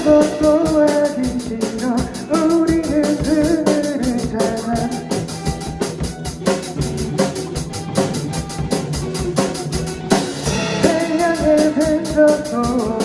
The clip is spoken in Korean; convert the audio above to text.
아무것도 하기 싫어. 우리는 흐르잖아. 태양을 들어도